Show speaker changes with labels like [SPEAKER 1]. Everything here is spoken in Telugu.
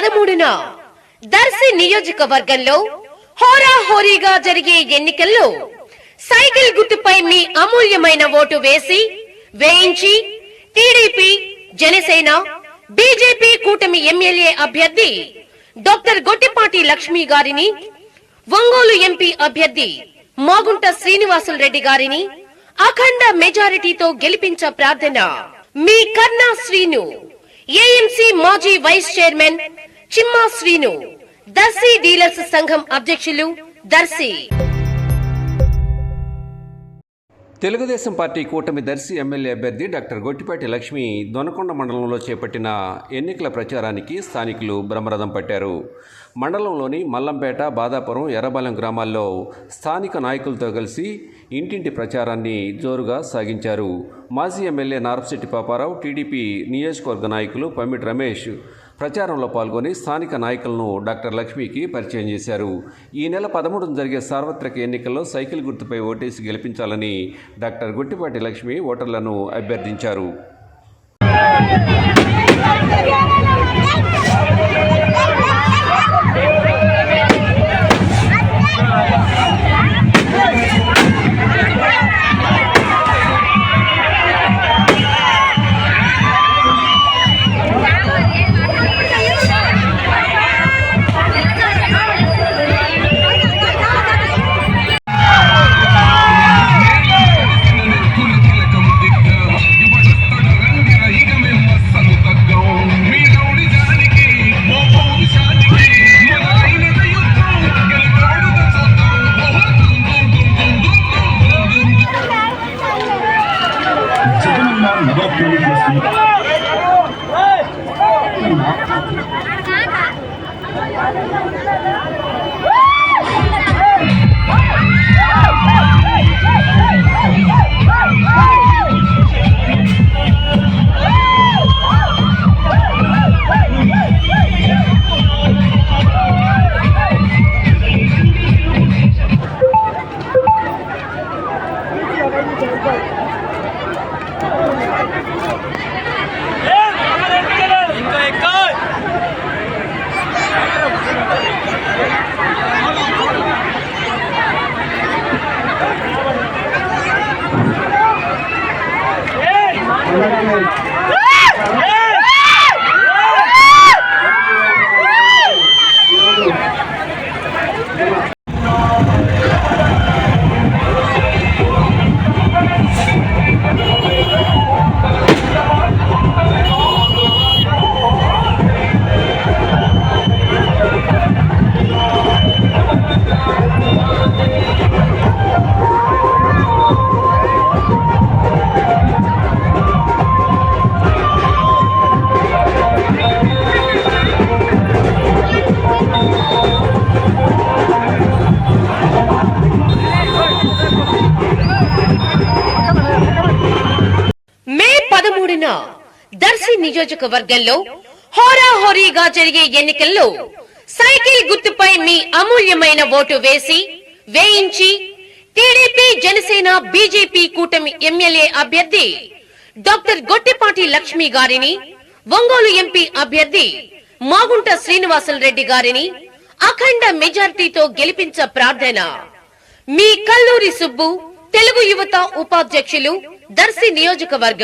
[SPEAKER 1] పదమూడున దర్శి నియోజకవర్గంలో హోరాహోరీగా జరిగే ఎన్నికల్లో సైకిల్ గుర్తుపై మీ అమూల్యమైన ఓటు వేసి వేయించి టీడీపీ జనసేన బీజేపీ కూటమి ఎమ్మెల్యే అభ్యర్థి డాక్టర్ గొట్టిపాటి లక్ష్మి గారిని ఒంగోలు ఎంపీ అభ్యర్థి మాగుంట శ్రీనివాసులు రెడ్డి గారిని అఖండ మెజారిటీతో గెలిపించ ప్రార్థన మీ కర్ణా శ్రీను ఏఎంసీ మాజీ vice chairman Chimma Srinu. Darsi dealers సంఘం అధ్యక్షులు దర్శి.
[SPEAKER 2] తెలుగుదేశం పార్టీ కూటమి దర్శి ఎమ్మెల్యే అభ్యర్థి డాక్టర్ గొట్టిపాటి లక్ష్మి దొనకొండ మండలంలో చేపట్టిన ఎన్నికల ప్రచారానికి స్థానికులు బ్రహ్మరథం పట్టారు. మండలంలోని మల్లంపేట బాదాపురం ఎర్రబాలెం గ్రామాల్లో స్థానిక నాయకులతో కలిసి ఇంటింటి ప్రచారాన్ని జోరుగా సాగించారు. మాజీ ఎమ్మెల్యే నారపశెట్టి పాపారావు టీడీపీ నియోజకవర్గ నాయకులు పమ్మిటి రమేష్ ప్రచారంలో పాల్గొని స్థానిక నాయకులను డాక్టర్ లక్ష్మికి పరిచయం చేశారు. ఈ నెల పదమూడున జరిగే సార్వత్రిక ఎన్నికల్లో సైకిల్ గుర్తుపై ఓటేసి గెలిపించాలని డాక్టర్ గుట్టిపాటి లక్ష్మి ఓటర్లను అభ్యర్థించారు.
[SPEAKER 1] Thank you. దర్శి నియోజకవర్గంలో హోరాహోరీగా జరిగే ఎన్నికల్లో సైకిల్ గుర్తుపై మీ అమూల్యమైన ఓటు వేసి వేయించి టీడీపీ జనసేన బీజేపీ కూటమి ఎమ్మెల్యే అభ్యర్థి డాక్టర్ గొట్టిపాటి లక్ష్మి గారిని ఒంగోలు ఎంపీ అభ్యర్థి మాగుంట శ్రీనివాసులు రెడ్డి గారిని అఖండ మెజార్టీతో గెలిపించ ప్రార్థన. మీ కల్లూరి సుబ్బు తెలుగు యువత ఉపాధ్యక్షులు దర్శి నియోజకవర్గం.